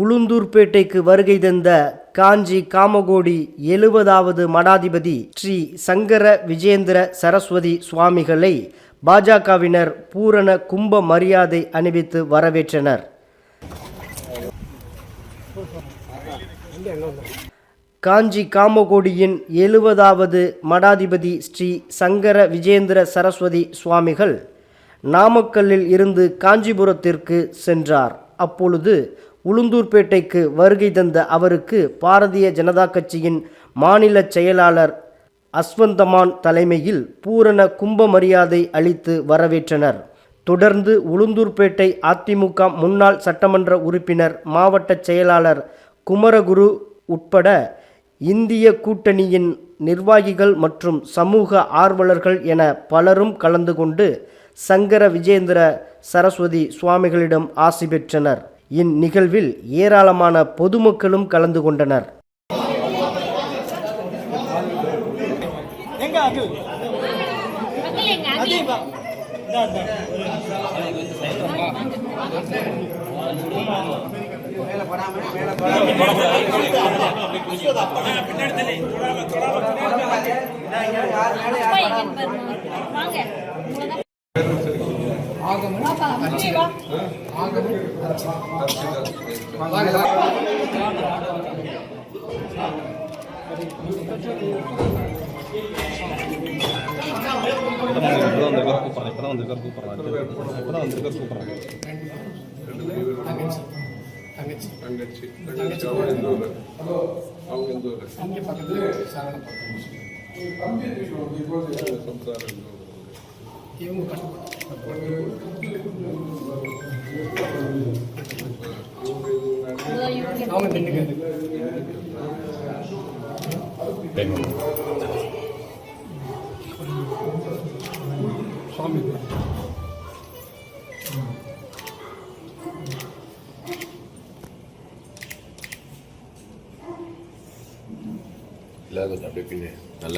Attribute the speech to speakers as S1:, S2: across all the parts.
S1: உளுந்தூர்பேட்டைக்கு வருகை தந்த காஞ்சி காமகோடி எழுபதாவது மடாதிபதி ஸ்ரீ சங்கர விஜேந்திர சரஸ்வதி சுவாமிகளை பாஜகவினர் பூரண கும்ப மரியாதை அணிவித்து வரவேற்றனர். காஞ்சி காமகோடியின் எழுபதாவது மடாதிபதி ஸ்ரீ சங்கர விஜேந்திர சரஸ்வதி சுவாமிகள் நாமக்கல்லில் இருந்து காஞ்சிபுரத்திற்கு சென்றார். அப்பொழுது உளுந்தூர்பேட்டைக்கு வருகை தந்த அவருக்கு பாரதிய ஜனதா கட்சியின் மாநில செயலாளர் அஸ்வந்தமான் தலைமையில் பூரண கும்ப மரியாதை அளித்து வரவேற்றனர். தொடர்ந்து உளுந்தூர்பேட்டை அதிமுக முன்னாள் சட்டமன்ற உறுப்பினர் மாவட்ட செயலாளர் குமரகுரு உட்பட இந்திய கூட்டணியின் நிர்வாகிகள் மற்றும் சமூக ஆர்வலர்கள் என பலரும் கலந்து கொண்டு சங்கர விஜேந்திர சரஸ்வதி சுவாமிகளிடம் ஆசி பெற்றனர். இந்நிகழ்வில் ஏராளமான பொதுமக்களும் கலந்து கொண்டனர்.
S2: எங்க அகில் அதீபா
S3: வாங்க
S4: இப்பதான் வந்திருக்காரு கூப்பிடுறேன் இப்பதான் வந்திருக்காரு கூப்பிடுறேன் இப்பதான் வந்திருக்காரு கூப்பிடுறேன்
S5: தங்கச்சி தங்கச்சி அவன் எந்த ஊரு அவங்க எந்த ஊரு சம்சாரம் எந்த ஊரு? இவங்க இது நன்றி.
S6: இல்லாத கொஞ்சம் அப்படியே பின்னே நல்ல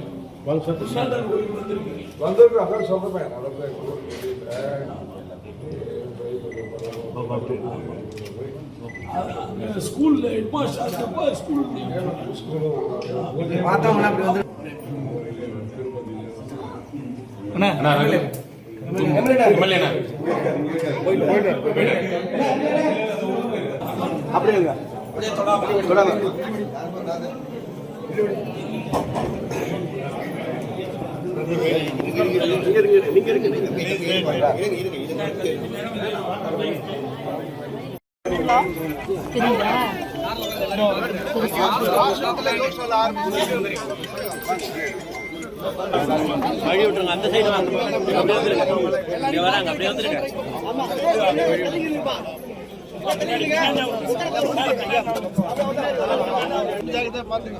S3: இங்க வாங்க இங்க வாங்க இங்க வருமா
S7: வந்து
S5: வழி விட்டுருங்க அந்த சைடு
S2: வாங்க அப்படியே வந்துருங்க அப்படியே வந்துருங்க.
S3: பாத்துங்க